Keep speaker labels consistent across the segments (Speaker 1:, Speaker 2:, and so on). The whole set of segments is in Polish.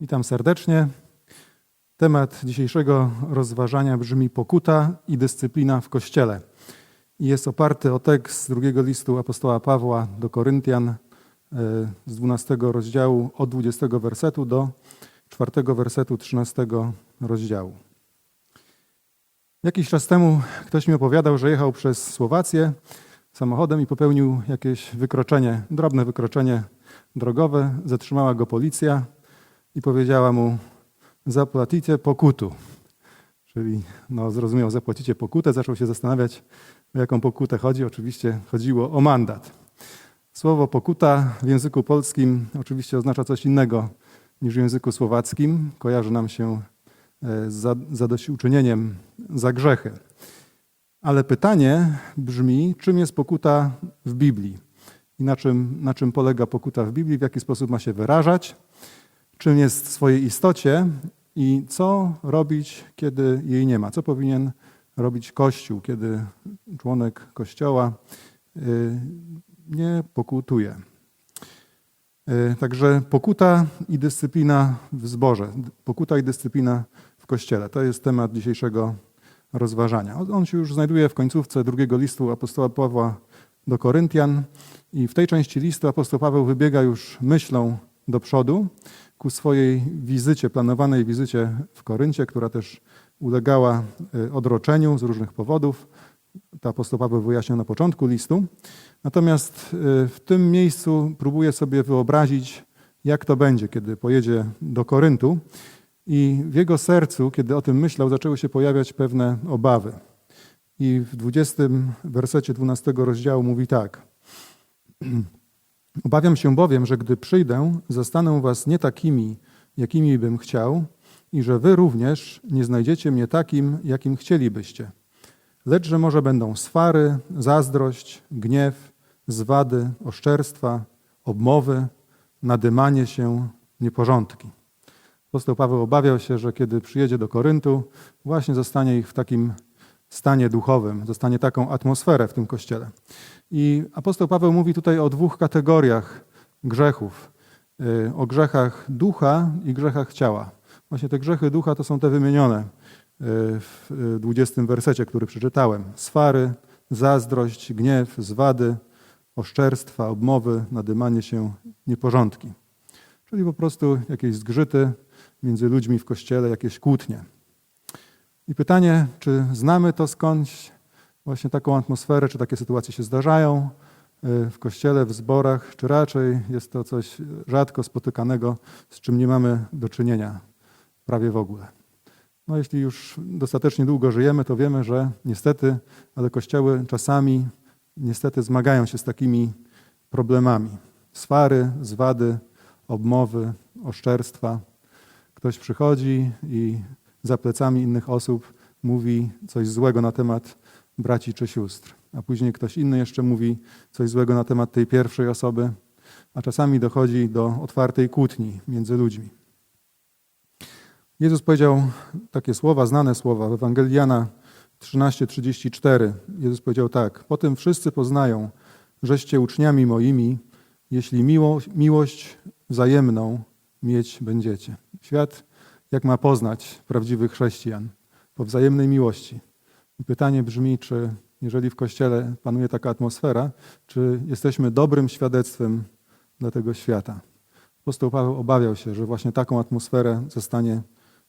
Speaker 1: Witam serdecznie. Temat dzisiejszego rozważania brzmi pokuta i dyscyplina w Kościele. Jest oparty o tekst z drugiego listu apostoła Pawła do Koryntian e, z 12 rozdziału od 20 wersetu do 4 wersetu 13 rozdziału. Jakiś czas temu ktoś mi opowiadał, że jechał przez Słowację samochodem i popełnił jakieś wykroczenie, drobne wykroczenie drogowe. Zatrzymała go policja i powiedziała mu: Zapłacicie pokutu. Czyli no, zrozumiał, zapłacicie pokutę. Zaczął się zastanawiać, o jaką pokutę chodzi. Oczywiście chodziło o mandat. Słowo pokuta w języku polskim oczywiście oznacza coś innego niż w języku słowackim. Kojarzy nam się z za- zadośćuczynieniem za grzechy. Ale pytanie brzmi, czym jest pokuta w Biblii? I na czym, na czym polega pokuta w Biblii? W jaki sposób ma się wyrażać? Czym jest w swojej istocie? I co robić, kiedy jej nie ma? Co powinien robić Kościół, kiedy członek Kościoła y, nie pokutuje? Y, Także pokuta i dyscyplina w zborze, pokuta i dyscyplina w Kościele. To jest temat dzisiejszego rozważania. On się już znajduje w końcówce drugiego listu apostoła Pawła do Koryntian i w tej części listu apostoł Paweł wybiega już myślą do przodu ku swojej wizycie, planowanej wizycie w Koryncie, która też ulegała y, odroczeniu z różnych powodów. To apostoł Paweł wyjaśniał na początku listu. Natomiast y, w tym miejscu próbuję sobie wyobrazić, jak to będzie, kiedy pojedzie do Koryntu. I w jego sercu, kiedy o tym myślał, zaczęły się pojawiać pewne obawy. I w 20 wersecie 12 rozdziału mówi tak. Obawiam się bowiem, że gdy przyjdę, zastanę was nie takimi, jakimi bym chciał, i że wy również nie znajdziecie mnie takim, jakim chcielibyście. Lecz że może będą swary, zazdrość, gniew, zwady, oszczerstwa, obmowy, nadymanie się, nieporządki. Apostoł Paweł obawiał się, że kiedy przyjedzie do Koryntu, właśnie zostanie ich w takim stanie duchowym, zostanie taką atmosferę w tym kościele. I apostoł Paweł mówi tutaj o dwóch kategoriach grzechów: Y, o grzechach ducha i grzechach ciała. Właśnie te grzechy ducha to są te wymienione y, w y, 20 wersecie, który przeczytałem: swary, zazdrość, gniew, zwady, oszczerstwa, obmowy, nadymanie się, nieporządki. Czyli po prostu jakieś zgrzyty między ludźmi w kościele, jakieś kłótnie. I pytanie, czy znamy to skądś, właśnie taką atmosferę, czy takie sytuacje się zdarzają y, w kościele, w zborach, czy raczej jest to coś rzadko spotykanego, z czym nie mamy do czynienia prawie w ogóle. No, jeśli już dostatecznie długo żyjemy, to wiemy, że niestety, ale kościoły czasami niestety zmagają się z takimi problemami. Swary, zwady, obmowy, oszczerstwa. Ktoś przychodzi i za plecami innych osób mówi coś złego na temat braci czy sióstr, a później ktoś inny jeszcze mówi coś złego na temat tej pierwszej osoby, a czasami dochodzi do otwartej kłótni między ludźmi. Jezus powiedział takie słowa, znane słowa w Ewangelii Jana 13:34. Jezus powiedział tak: Potem wszyscy poznają, żeście uczniami moimi, jeśli miłość, miłość wzajemną mieć będziecie. Świat jak ma poznać prawdziwych chrześcijan? Po wzajemnej miłości. I pytanie brzmi, czy jeżeli w Kościele panuje taka atmosfera, czy jesteśmy dobrym świadectwem dla tego świata? Apostoł Paweł obawiał się, że właśnie taką atmosferę zostanie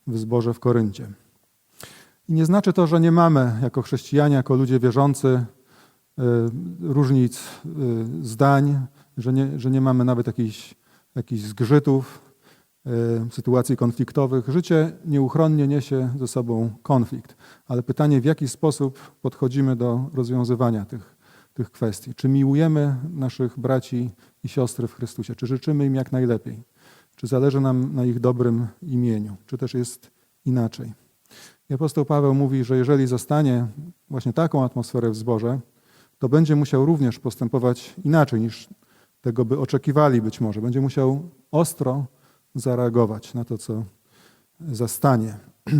Speaker 1: w zborze w Koryncie. I nie znaczy to, że nie mamy jako chrześcijanie, jako ludzie wierzący y, różnic y, zdań, że nie, że nie mamy nawet jakichś, jakichś zgrzytów, sytuacji konfliktowych. Życie nieuchronnie niesie ze sobą konflikt, ale pytanie, w jaki sposób podchodzimy do rozwiązywania tych, tych kwestii. Czy miłujemy naszych braci i siostry w Chrystusie? Czy życzymy im jak najlepiej? Czy zależy nam na ich dobrym imieniu? Czy też jest inaczej? I apostoł Paweł mówi, że jeżeli zostanie właśnie taką atmosferę w zborze, to będzie musiał również postępować inaczej niż tego by oczekiwali być może. Będzie musiał ostro zareagować na to, co zastanie.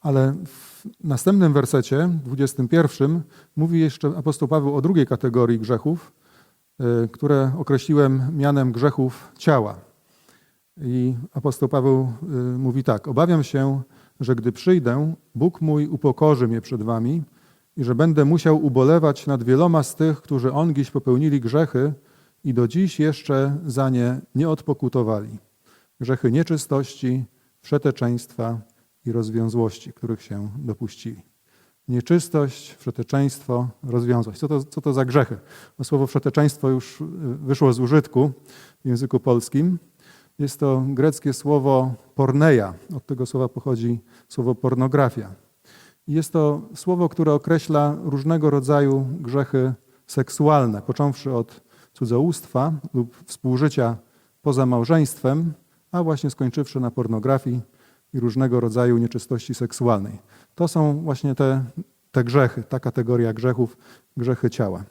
Speaker 1: Ale w następnym wersecie, 21, mówi jeszcze apostoł Paweł o drugiej kategorii grzechów, y, które określiłem mianem grzechów ciała. I apostoł Paweł y, mówi tak: Obawiam się, że gdy przyjdę, Bóg mój upokorzy mnie przed wami i że będę musiał ubolewać nad wieloma z tych, którzy ongiś popełnili grzechy i do dziś jeszcze za nie nie odpokutowali. Grzechy nieczystości, wszeteczeństwa i rozwiązłości, których się dopuścili. Nieczystość, wszeteczeństwo, rozwiązłość. Co to, co to za grzechy? No, słowo wszeteczeństwo już y, wyszło z użytku w języku polskim. Jest to greckie słowo porneia. Od tego słowa pochodzi słowo pornografia. Jest to słowo, które określa różnego rodzaju grzechy seksualne, począwszy od cudzołóstwa lub współżycia poza małżeństwem, a właśnie skończywszy na pornografii i różnego rodzaju nieczystości seksualnej. To są właśnie te, te grzechy, ta kategoria grzechów, grzechy ciała.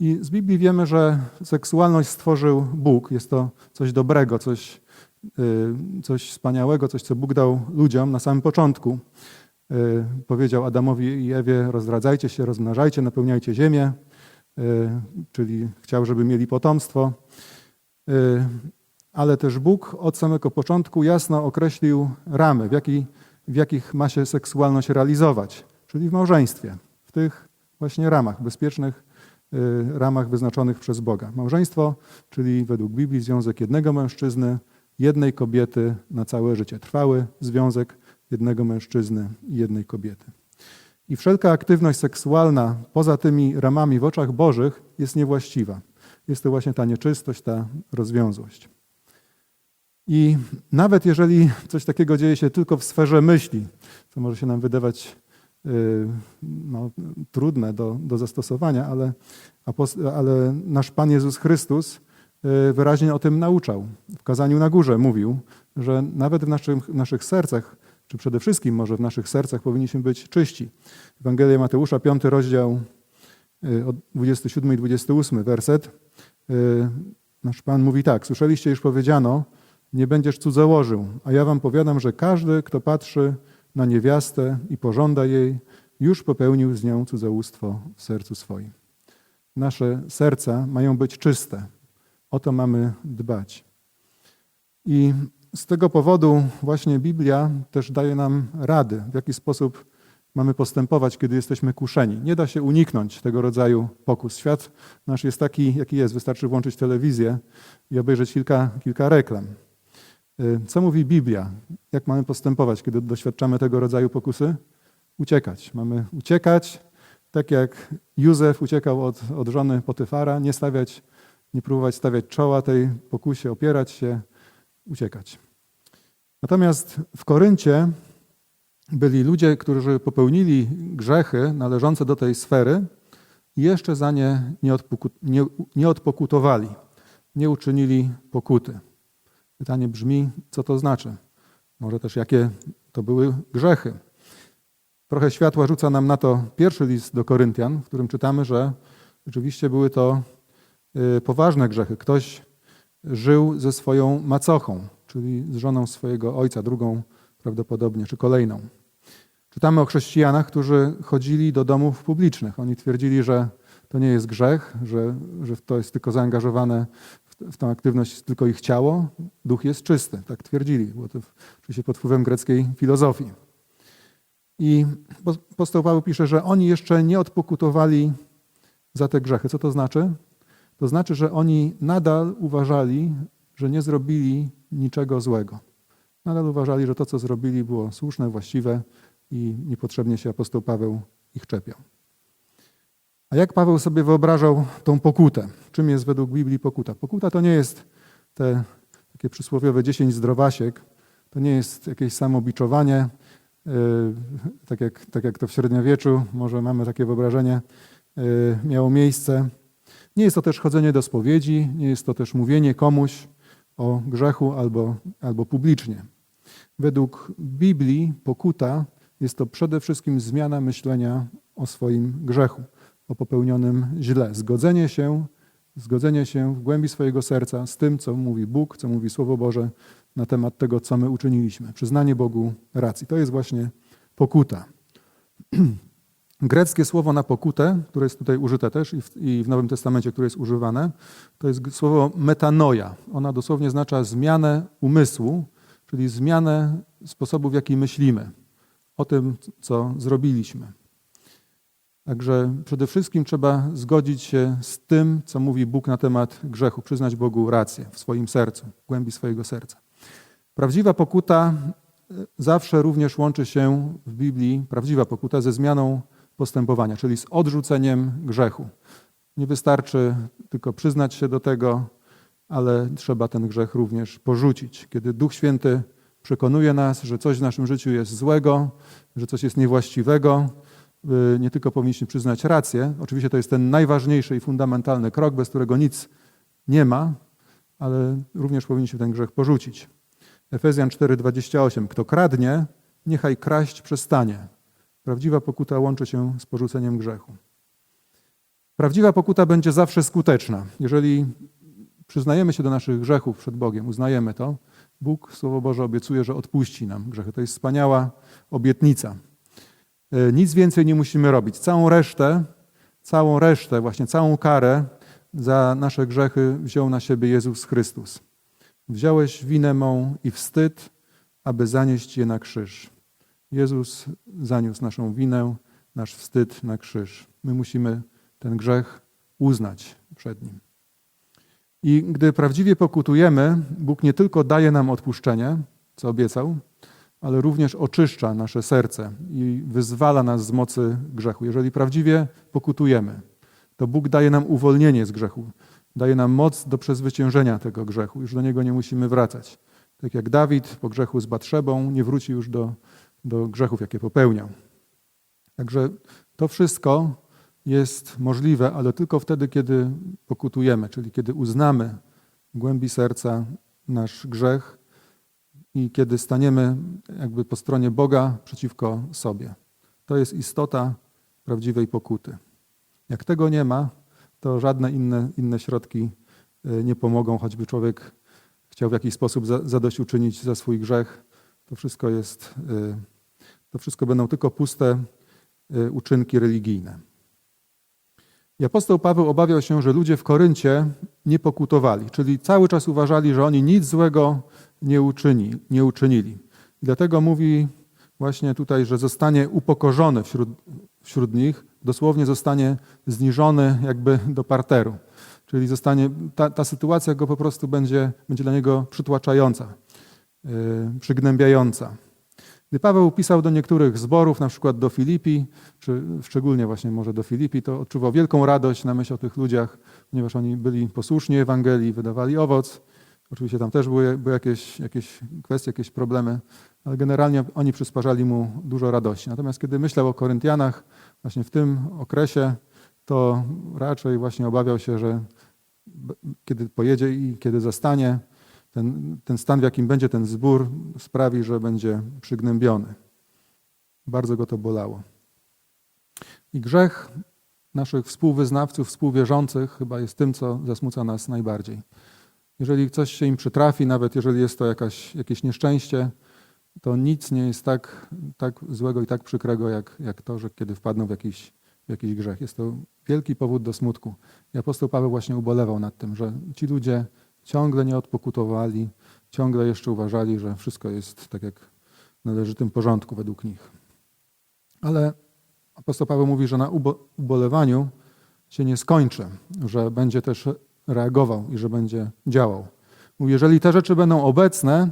Speaker 1: I z Biblii wiemy, że seksualność stworzył Bóg. Jest to coś dobrego, coś, y, coś wspaniałego, coś, co Bóg dał ludziom na samym początku. Y, Powiedział Adamowi i Ewie: rozradzajcie się, rozmnażajcie, napełniajcie ziemię, czyli chciał, żeby mieli potomstwo. Y, Ale też Bóg od samego początku jasno określił ramy, w, jaki, w jakich ma się seksualność realizować, czyli w małżeństwie, w tych właśnie ramach, bezpiecznych y, ramach wyznaczonych przez Boga. Małżeństwo, czyli według Biblii związek jednego mężczyzny, jednej kobiety na całe życie. Trwały związek jednego mężczyzny i jednej kobiety. I wszelka aktywność seksualna poza tymi ramami w oczach Bożych jest niewłaściwa. Jest to właśnie ta nieczystość, ta rozwiązłość. I nawet jeżeli coś takiego dzieje się tylko w sferze myśli, co może się nam wydawać y, no, trudne do, do zastosowania, ale, ale nasz Pan Jezus Chrystus y, wyraźnie o tym nauczał. W kazaniu na górze mówił, że nawet w naszych, w naszych sercach, czy przede wszystkim może w naszych sercach powinniśmy być czyści. Ewangelia Mateusza, 5 rozdział, y, od 27 i 28 werset. Y, Nasz Pan mówi tak, słyszeliście już powiedziano, nie będziesz cudzołożył, a ja wam powiadam, że każdy, kto patrzy na niewiastę i pożąda jej, już popełnił z nią cudzołóstwo w sercu swoim. Nasze serca mają być czyste. O to mamy dbać. I z tego powodu właśnie Biblia też daje nam rady, w jaki sposób mamy postępować, kiedy jesteśmy kuszeni. Nie da się uniknąć tego rodzaju pokus. Świat nasz jest taki, jaki jest. Wystarczy włączyć telewizję i obejrzeć kilka, kilka reklam. Y, Co mówi Biblia? Jak mamy postępować, kiedy doświadczamy tego rodzaju pokusy? Uciekać. Mamy uciekać, tak jak Józef uciekał od, od żony Potyfara, nie stawiać, nie próbować stawiać czoła tej pokusie, opierać się, uciekać. Natomiast w Koryncie byli ludzie, którzy popełnili grzechy należące do tej sfery i jeszcze za nie nie, nie, nie odpokutowali, nie uczynili pokuty. Pytanie brzmi, co to znaczy? Może też jakie to były grzechy? Trochę światła rzuca nam na to pierwszy list do Koryntian, w którym czytamy, że rzeczywiście były to y, poważne grzechy. Ktoś żył ze swoją macochą, czyli z żoną swojego ojca, drugą prawdopodobnie, czy kolejną. Czytamy o chrześcijanach, którzy chodzili do domów publicznych. Oni twierdzili, że to nie jest grzech, że, że to jest tylko zaangażowane w, w tę aktywność tylko ich ciało. Duch jest czysty, tak twierdzili. Było to oczywiście pod wpływem greckiej filozofii. I apostoł Paweł pisze, że oni jeszcze nie odpokutowali za te grzechy. Co to znaczy? To znaczy, że oni nadal uważali, że nie zrobili niczego złego. Nadal uważali, że to, co zrobili, było słuszne, właściwe i niepotrzebnie się apostoł Paweł ich czepiał. A jak Paweł sobie wyobrażał tą pokutę? Czym jest według Biblii pokuta? Pokuta to nie jest te takie przysłowiowe 10 zdrowasiek, to nie jest jakieś samobiczowanie, yy, tak jak, tak jak to w średniowieczu, może mamy takie wyobrażenie, yy, miało miejsce. Nie jest to też chodzenie do spowiedzi, nie jest to też mówienie komuś o grzechu albo, albo publicznie. Według Biblii pokuta jest to przede wszystkim zmiana myślenia o swoim grzechu, o popełnionym źle. Zgodzenie się, zgodzenie się w głębi swojego serca z tym, co mówi Bóg, co mówi Słowo Boże na temat tego, co my uczyniliśmy. Przyznanie Bogu racji. To jest właśnie pokuta. Greckie słowo na pokutę, które jest tutaj użyte też i w, i w Nowym Testamencie, które jest używane, to jest słowo metanoja. Ona dosłownie oznacza zmianę umysłu, czyli zmianę sposobu, w jaki myślimy o tym, co zrobiliśmy. Także przede wszystkim trzeba zgodzić się z tym, co mówi Bóg na temat grzechu, przyznać Bogu rację w swoim sercu, w głębi swojego serca. Prawdziwa pokuta e, zawsze również łączy się w Biblii, prawdziwa pokuta ze zmianą postępowania, czyli z odrzuceniem grzechu. Nie wystarczy tylko przyznać się do tego, ale trzeba ten grzech również porzucić. Kiedy Duch Święty przekonuje nas, że coś w naszym życiu jest złego, że coś jest niewłaściwego, y, nie tylko powinniśmy przyznać rację. Oczywiście to jest ten najważniejszy i fundamentalny krok, bez którego nic nie ma, ale również powinniśmy ten grzech porzucić. Efezjan 4:28. Kto kradnie, niechaj kraść przestanie. Prawdziwa pokuta łączy się z porzuceniem grzechu. Prawdziwa pokuta będzie zawsze skuteczna. Jeżeli przyznajemy się do naszych grzechów przed Bogiem, uznajemy to, Bóg, Słowo Boże, obiecuje, że odpuści nam grzechy. To jest wspaniała obietnica. E, Nic więcej nie musimy robić. Całą resztę, całą resztę, właśnie całą karę za nasze grzechy wziął na siebie Jezus Chrystus. Wziąłeś winę mą i wstyd, aby zanieść je na krzyż. Jezus zaniósł naszą winę, nasz wstyd na krzyż. My musimy ten grzech uznać przed Nim. I gdy prawdziwie pokutujemy, Bóg nie tylko daje nam odpuszczenie, co obiecał, ale również oczyszcza nasze serce i wyzwala nas z mocy grzechu. Jeżeli prawdziwie pokutujemy, to Bóg daje nam uwolnienie z grzechu, daje nam moc do przezwyciężenia tego grzechu. Już do niego nie musimy wracać. Tak jak Dawid po grzechu z Batrzebą nie wróci już do, do grzechów, jakie popełniał. Także to wszystko jest możliwe, ale tylko wtedy, kiedy pokutujemy, czyli kiedy uznamy w głębi serca nasz grzech i kiedy staniemy jakby po stronie Boga przeciwko sobie. To jest istota prawdziwej pokuty. Jak tego nie ma, to żadne inne, inne środki y, nie pomogą, choćby człowiek chciał w jakiś sposób zadośćuczynić za swój grzech. To wszystko jest, y, to wszystko będą tylko puste y, uczynki religijne. I apostoł Paweł obawiał się, że ludzie w Koryncie nie pokutowali, czyli cały czas uważali, że oni nic złego nie, uczyni, nie uczynili. I dlatego mówi właśnie tutaj, że zostanie upokorzony wśród, wśród nich, dosłownie zostanie zniżony jakby do parteru. Czyli zostanie, ta, ta sytuacja go po prostu będzie, będzie dla niego przytłaczająca, yy, przygnębiająca. Gdy Paweł pisał do niektórych zborów, na przykład do Filipi, czy szczególnie właśnie może do Filipi, to odczuwał wielką radość na myśl o tych ludziach, ponieważ oni byli posłuszni Ewangelii, wydawali owoc. Oczywiście tam też były, były jakieś, jakieś kwestie, jakieś problemy, ale generalnie oni przysparzali mu dużo radości. Natomiast kiedy myślał o Koryntianach właśnie w tym okresie, to raczej właśnie obawiał się, że kiedy pojedzie i kiedy zastanie, ten, ten stan, w jakim będzie ten zbór, sprawi, że będzie przygnębiony. Bardzo go to bolało. I grzech naszych współwyznawców, współwierzących chyba jest tym, co zasmuca nas najbardziej. Jeżeli coś się im przytrafi, nawet jeżeli jest to jakaś, jakieś nieszczęście, to nic nie jest tak, tak złego i tak przykrego, jak, jak to, że kiedy wpadną w jakiś, w jakiś grzech. Jest to wielki powód do smutku. I apostoł Paweł właśnie ubolewał nad tym, że ci ludzie ciągle nie odpokutowali, ciągle jeszcze uważali, że wszystko jest tak jak w należytym porządku według nich. Ale apostoł Paweł mówi, że na ubolewaniu się nie skończy, że będzie też reagował i że będzie działał. Mówi, jeżeli te rzeczy będą obecne,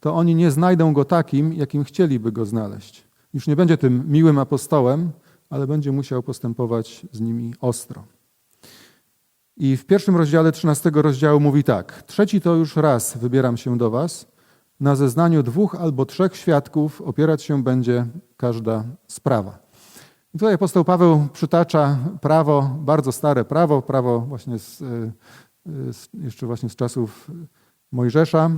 Speaker 1: to oni nie znajdą go takim, jakim chcieliby go znaleźć. Już nie będzie tym miłym apostołem, ale będzie musiał postępować z nimi ostro. I w pierwszym rozdziale 13 rozdziału mówi tak: Trzeci to już raz wybieram się do Was. Na zeznaniu dwóch albo trzech świadków opierać się będzie każda sprawa. I tutaj apostoł Paweł przytacza prawo, bardzo stare prawo, prawo właśnie z, y, z, jeszcze właśnie z czasów Mojżesza,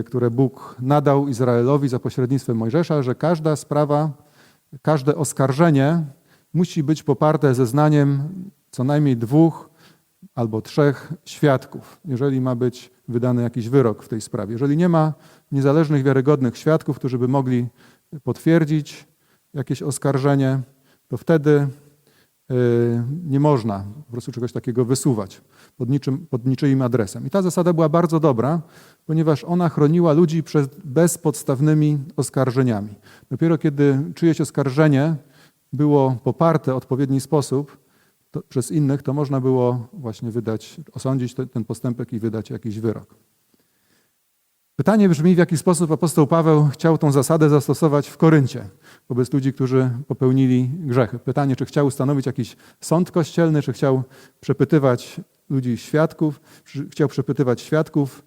Speaker 1: y, które Bóg nadał Izraelowi za pośrednictwem Mojżesza, że każda sprawa, każde oskarżenie musi być poparte zeznaniem co najmniej dwóch albo trzech świadków, jeżeli ma być wydany jakiś wyrok w tej sprawie. Jeżeli nie ma niezależnych, wiarygodnych świadków, którzy by mogli potwierdzić jakieś oskarżenie, to wtedy y, nie można po prostu czegoś takiego wysuwać pod, niczym, pod niczyim adresem. I ta zasada była bardzo dobra, ponieważ ona chroniła ludzi przed bezpodstawnymi oskarżeniami. Dopiero kiedy czyjeś oskarżenie było poparte w odpowiedni sposób to, przez innych, to można było właśnie wydać, osądzić te, ten postępek i wydać jakiś wyrok. Pytanie brzmi, w jaki sposób apostoł Paweł chciał tą zasadę zastosować w Koryncie wobec ludzi, którzy popełnili grzechy. Pytanie, czy chciał ustanowić jakiś sąd kościelny, czy chciał przepytywać ludzi świadków, czy chciał przepytywać świadków y,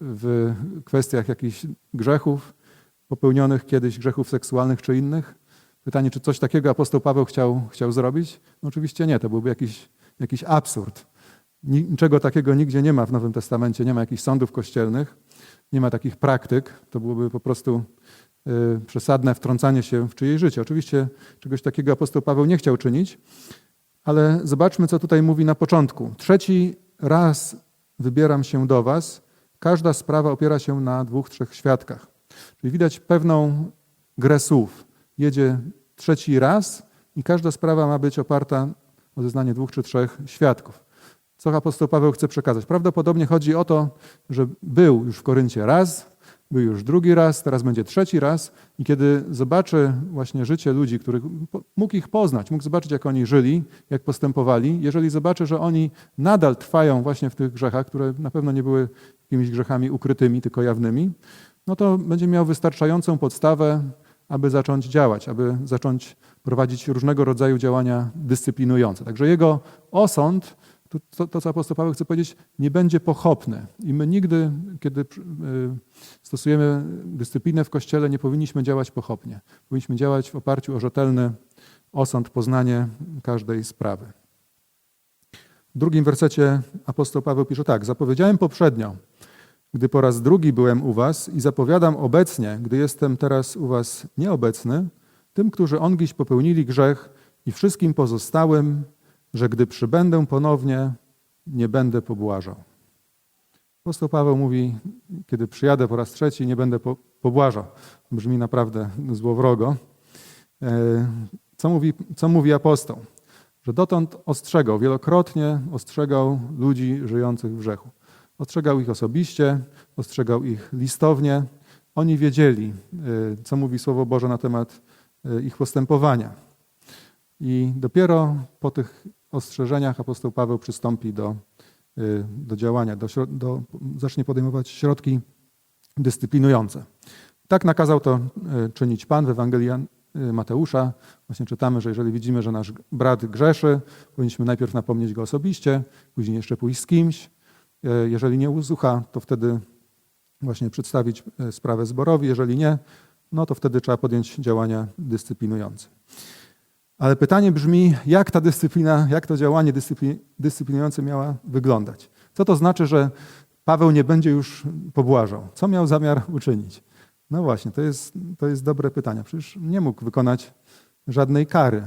Speaker 1: w kwestiach jakichś grzechów popełnionych kiedyś, grzechów seksualnych czy innych. Pytanie, czy coś takiego apostoł Paweł chciał, chciał zrobić? No oczywiście nie, to byłby jakiś, jakiś absurd. Niczego takiego nigdzie nie ma w Nowym Testamencie, nie ma jakichś sądów kościelnych, nie ma takich praktyk. To byłoby po prostu y, przesadne wtrącanie się w czyjeś życie. Oczywiście czegoś takiego apostoł Paweł nie chciał czynić, ale zobaczmy, co tutaj mówi na początku. Trzeci raz wybieram się do Was. Każda sprawa opiera się na dwóch, trzech świadkach. Czyli widać pewną grę słów. Jedzie trzeci raz i każda sprawa ma być oparta o zeznanie dwóch czy trzech świadków. Co apostoł Paweł chce przekazać? Prawdopodobnie chodzi o to, że był już w Koryncie raz, był już drugi raz, teraz będzie trzeci raz i kiedy zobaczy właśnie życie ludzi, których mógł ich poznać, mógł zobaczyć, jak oni żyli, jak postępowali, jeżeli zobaczy, że oni nadal trwają właśnie w tych grzechach, które na pewno nie były jakimiś grzechami ukrytymi, tylko jawnymi, no to będzie miał wystarczającą podstawę, aby zacząć działać, aby zacząć prowadzić różnego rodzaju działania dyscyplinujące. Także jego osąd to, to, co apostoł Paweł chce powiedzieć, nie będzie pochopny. I my nigdy, kiedy y, stosujemy dyscyplinę w Kościele, nie powinniśmy działać pochopnie. Powinniśmy działać w oparciu o rzetelny osąd, poznanie każdej sprawy. W drugim wersecie apostoł Paweł pisze tak: Zapowiedziałem poprzednio, gdy po raz drugi byłem u was i zapowiadam obecnie, gdy jestem teraz u was nieobecny, tym, którzy ongiś popełnili grzech i wszystkim pozostałym, że gdy przybędę ponownie, nie będę pobłażał. Apostoł Paweł mówi, kiedy przyjadę po raz trzeci, nie będę pobłażał. Brzmi naprawdę złowrogo. E, co mówi, co mówi apostoł? Że dotąd ostrzegał, wielokrotnie ostrzegał ludzi żyjących w grzechu. Ostrzegał ich osobiście, ostrzegał ich listownie. Oni wiedzieli, e, co mówi Słowo Boże na temat e, ich postępowania. I dopiero po tych ostrzeżeniach apostoł Paweł przystąpi do, y, do działania, do, do, zacznie podejmować środki dyscyplinujące. Tak nakazał to czynić Pan w Ewangelii Mateusza. Właśnie czytamy, że jeżeli widzimy, że nasz brat grzeszy, powinniśmy najpierw napomnieć go osobiście, później jeszcze pójść z kimś. Jeżeli nie usłucha, to wtedy właśnie przedstawić sprawę zborowi. Jeżeli nie, no to wtedy trzeba podjąć działania dyscyplinujące. Ale pytanie brzmi, jak ta dyscyplina, jak to działanie dyscyplinujące miała wyglądać? Co to znaczy, że Paweł nie będzie już pobłażał? Co miał zamiar uczynić? No właśnie, to jest, to jest dobre pytanie. Przecież nie mógł wykonać żadnej kary.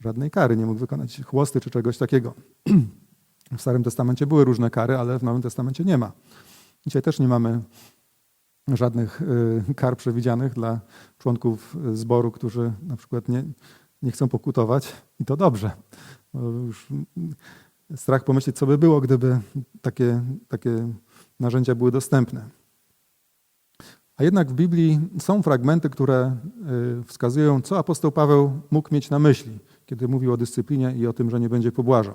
Speaker 1: Żadnej kary nie mógł wykonać chłosty czy czegoś takiego. W Starym Testamencie były różne kary, ale w Nowym Testamencie nie ma. Dzisiaj też nie mamy żadnych y, kar przewidzianych dla członków zboru, którzy na przykład nie, nie chcą pokutować i to dobrze. Już strach pomyśleć, co by było, gdyby takie, takie narzędzia były dostępne. A jednak w Biblii są fragmenty, które y, wskazują, co apostoł Paweł mógł mieć na myśli, kiedy mówił o dyscyplinie i o tym, że nie będzie pobłażał.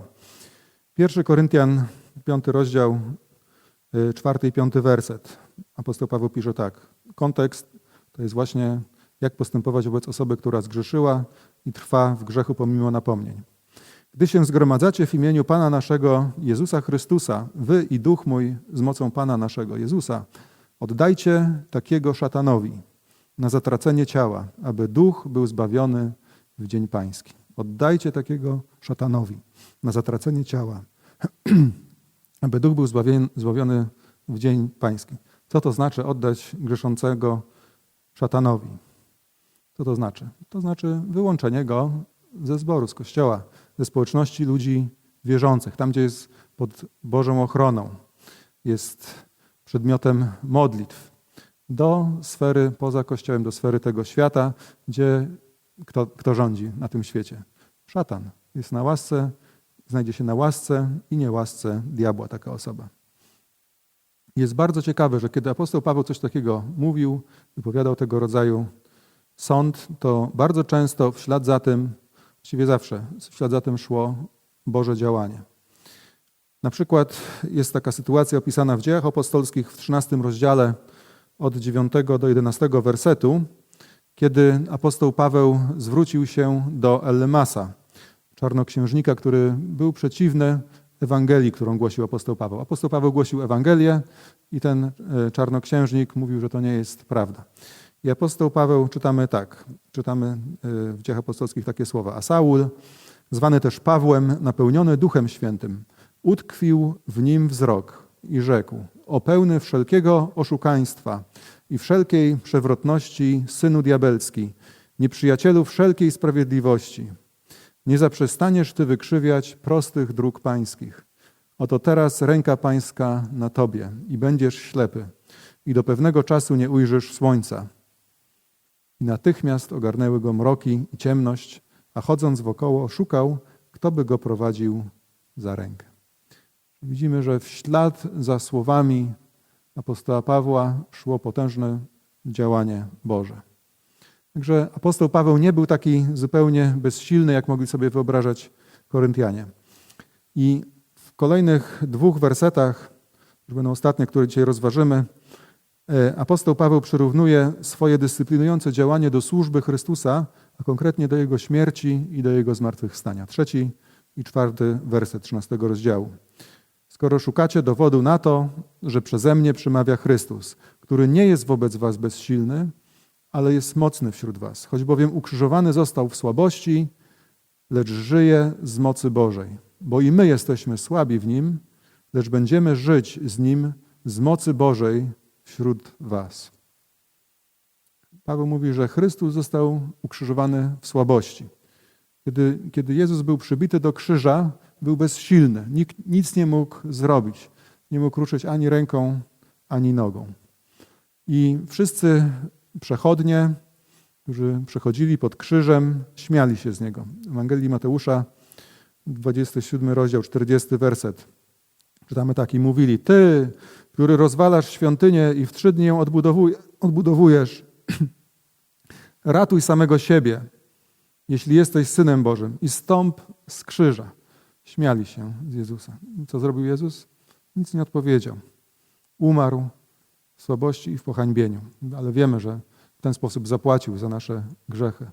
Speaker 1: 1 Koryntian, 5 rozdział, 4 y, i 5 werset. Apostoł Paweł pisze tak. Kontekst to jest właśnie, jak postępować wobec osoby, która zgrzeszyła, i trwa w grzechu pomimo napomnień. Gdy się zgromadzacie w imieniu Pana naszego Jezusa Chrystusa, wy i duch mój z mocą Pana naszego Jezusa, oddajcie takiego szatanowi na zatracenie ciała, aby duch był zbawiony w dzień pański. Oddajcie takiego szatanowi na zatracenie ciała, aby duch był zbawiony w dzień pański. Co to znaczy oddać grzeszącego szatanowi? Co to znaczy? To znaczy wyłączenie go ze zboru, z kościoła, ze społeczności ludzi wierzących, tam gdzie jest pod Bożą ochroną, jest przedmiotem modlitw, do sfery poza kościołem, do sfery tego świata, gdzie kto, kto rządzi na tym świecie? Szatan. Jest na łasce, znajdzie się na łasce i niełasce diabła taka osoba. Jest bardzo ciekawe, że kiedy apostoł Paweł coś takiego mówił, wypowiadał tego rodzaju sąd, to bardzo często w ślad za tym, właściwie zawsze, w ślad za tym szło Boże działanie. Na przykład jest taka sytuacja opisana w Dziejach Apostolskich w 13 rozdziale od 9 do 11 wersetu, kiedy apostoł Paweł zwrócił się do Ellemasa, czarnoksiężnika, który był przeciwny Ewangelii, którą głosił apostoł Paweł. Apostoł Paweł głosił Ewangelię i ten e, czarnoksiężnik mówił, że to nie jest prawda. I apostoł Paweł czytamy tak, czytamy e, w Dziejach Apostolskich takie słowa. A Saul, zwany też Pawłem, napełniony Duchem Świętym, utkwił w nim wzrok i rzekł, o pełny wszelkiego oszukaństwa i wszelkiej przewrotności, synu diabelski, nieprzyjacielu wszelkiej sprawiedliwości, nie zaprzestaniesz Ty wykrzywiać prostych dróg pańskich. Oto teraz ręka pańska na Tobie i będziesz ślepy i do pewnego czasu nie ujrzysz słońca. I natychmiast ogarnęły go mroki i ciemność, a chodząc wokoło szukał, kto by go prowadził za rękę. Widzimy, że w ślad za słowami apostoła Pawła szło potężne działanie Boże. Także apostoł Paweł nie był taki zupełnie bezsilny, jak mogli sobie wyobrażać Koryntianie. I w kolejnych dwóch wersetach, już będą ostatnie, które dzisiaj rozważymy, e, apostoł Paweł przyrównuje swoje dyscyplinujące działanie do służby Chrystusa, a konkretnie do Jego śmierci i do Jego zmartwychwstania. Trzeci i czwarty werset 13 rozdziału. Skoro szukacie dowodu na to, że przeze mnie przemawia Chrystus, który nie jest wobec was bezsilny, ale jest mocny wśród was, choć bowiem ukrzyżowany został w słabości, lecz żyje z mocy Bożej. Bo i my jesteśmy słabi w Nim, lecz będziemy żyć z Nim z mocy Bożej wśród was. Paweł mówi, że Chrystus został ukrzyżowany w słabości. Kiedy, kiedy Jezus był przybity do krzyża, był bezsilny. Nikt nic nie mógł zrobić. Nie mógł ruszyć ani ręką, ani nogą. I wszyscy przechodnie, którzy przechodzili pod krzyżem, śmiali się z niego. Ewangelii Mateusza, 27 rozdział, 40 werset. Czytamy tak i mówili, ty, który rozwalasz świątynię i w trzy dni ją odbudowujesz, ratuj samego siebie, jeśli jesteś Synem Bożym i stąp z krzyża. Śmiali się z Jezusa. Co zrobił Jezus? Nic nie odpowiedział. Umarł w słabości i w pohańbieniu. Ale wiemy, że w ten sposób zapłacił za nasze grzechy,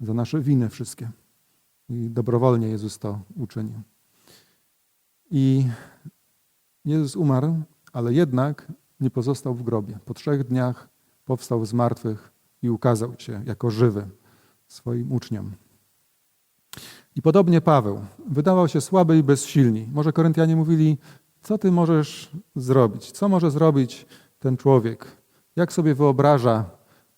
Speaker 1: za nasze winy wszystkie. I dobrowolnie Jezus to uczynił. I Jezus umarł, ale jednak nie pozostał w grobie. Po trzech dniach powstał z martwych i ukazał się jako żywy swoim uczniom. I podobnie Paweł wydawał się słaby i bezsilny. Może Koryntianie mówili, co ty możesz zrobić? Co może zrobić ten człowiek? Jak sobie wyobraża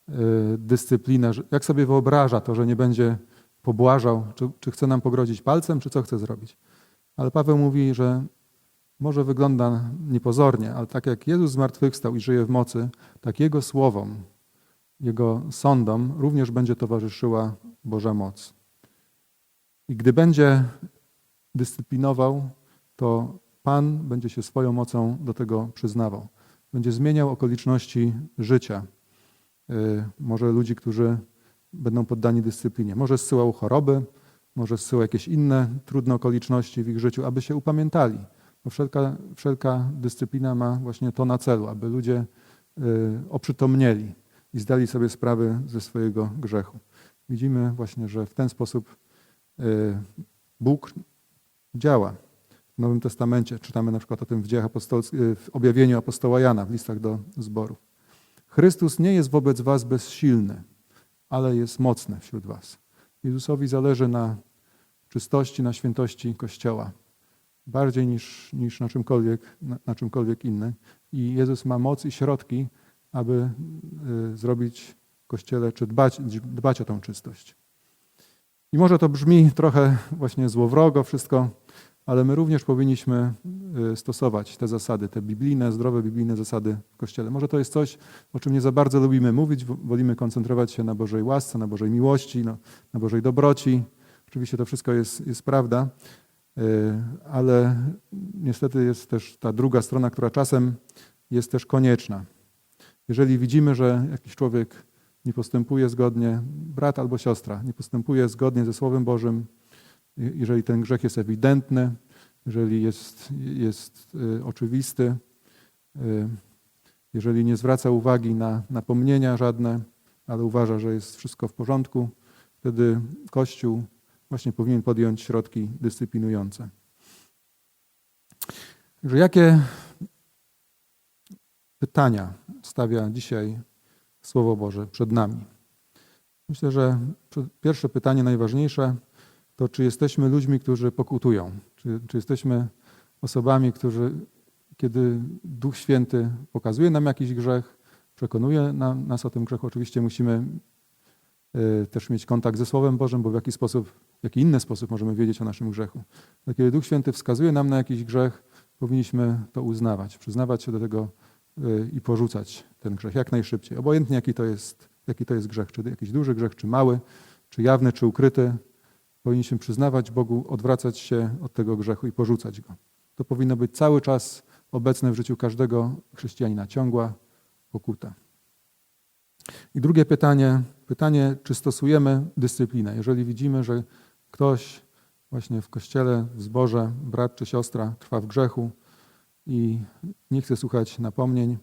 Speaker 1: y, dyscyplinę? Jak sobie wyobraża to, że nie będzie pobłażał? Czy, czy chce nam pogrozić palcem, czy co chce zrobić? Ale Paweł mówi, że może wygląda niepozornie, ale tak jak Jezus zmartwychwstał i żyje w mocy, tak Jego słowom, Jego sądom również będzie towarzyszyła Boża moc. I gdy będzie dyscyplinował, to Pan będzie się swoją mocą do tego przyznawał. Będzie zmieniał okoliczności życia. Y, może ludzi, którzy będą poddani dyscyplinie. Może zsyłał choroby, może zsyłał jakieś inne trudne okoliczności w ich życiu, aby się upamiętali. Bo wszelka, wszelka dyscyplina ma właśnie to na celu, aby ludzie y, oprzytomnieli i zdali sobie sprawę ze swojego grzechu. Widzimy właśnie, że w ten sposób Bóg działa. W Nowym Testamencie czytamy na przykład o tym w, dziejach y, w objawieniu apostoła Jana, w listach do zborów. Chrystus nie jest wobec was bezsilny, ale jest mocny wśród was. Jezusowi zależy na czystości, na świętości Kościoła. Bardziej niż, niż na, czymkolwiek, na, na czymkolwiek innym. I Jezus ma moc i środki, aby y, zrobić Kościele, czy dbać, dbać o tą czystość. I może to brzmi trochę właśnie złowrogo wszystko, ale my również powinniśmy y, stosować te zasady, te biblijne, zdrowe biblijne zasady w Kościele. Może to jest coś, o czym nie za bardzo lubimy mówić, wo- wolimy koncentrować się na Bożej łasce, na Bożej miłości, no, na Bożej dobroci. Oczywiście to wszystko jest, jest prawda, y, ale niestety jest też ta druga strona, która czasem jest też konieczna. Jeżeli widzimy, że jakiś człowiek nie postępuje zgodnie, brat albo siostra nie postępuje zgodnie ze Słowem Bożym, je- jeżeli ten grzech jest ewidentny, jeżeli jest, jest y, oczywisty, y, jeżeli nie zwraca uwagi na napomnienia żadne, ale uważa, że jest wszystko w porządku, wtedy Kościół właśnie powinien podjąć środki dyscyplinujące. Także jakie pytania stawia dzisiaj Słowo Boże przed nami? Myślę, że pierwsze pytanie, najważniejsze, to czy jesteśmy ludźmi, którzy pokutują? Czy, czy jesteśmy osobami, którzy, kiedy Duch Święty pokazuje nam jakiś grzech, przekonuje nas o tym grzechu, oczywiście musimy y, też mieć kontakt ze Słowem Bożym, bo w jaki sposób, w jaki inny sposób możemy wiedzieć o naszym grzechu. Ale kiedy Duch Święty wskazuje nam na jakiś grzech, powinniśmy to uznawać, przyznawać się do tego i porzucać ten grzech jak najszybciej. Obojętnie jaki to jest, jaki to jest grzech, czy jakiś duży grzech, czy mały, czy jawny, czy ukryty, powinniśmy przyznawać Bogu, odwracać się od tego grzechu i porzucać go. To powinno być cały czas obecne w życiu każdego chrześcijanina, ciągła pokuta. I drugie pytanie, pytanie, czy stosujemy dyscyplinę? Jeżeli widzimy, że ktoś właśnie w kościele, w zborze, brat czy siostra trwa w grzechu i nie chce słuchać napomnień,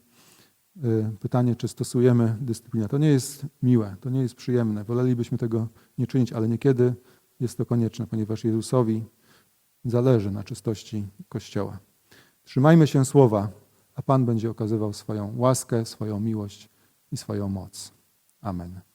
Speaker 1: y, pytanie, czy stosujemy dyscyplinę. To nie jest miłe, to nie jest przyjemne. Wolelibyśmy tego nie czynić, ale niekiedy jest to konieczne, ponieważ Jezusowi zależy na czystości Kościoła. Trzymajmy się słowa, a Pan będzie okazywał swoją łaskę, swoją miłość i swoją moc. Amen.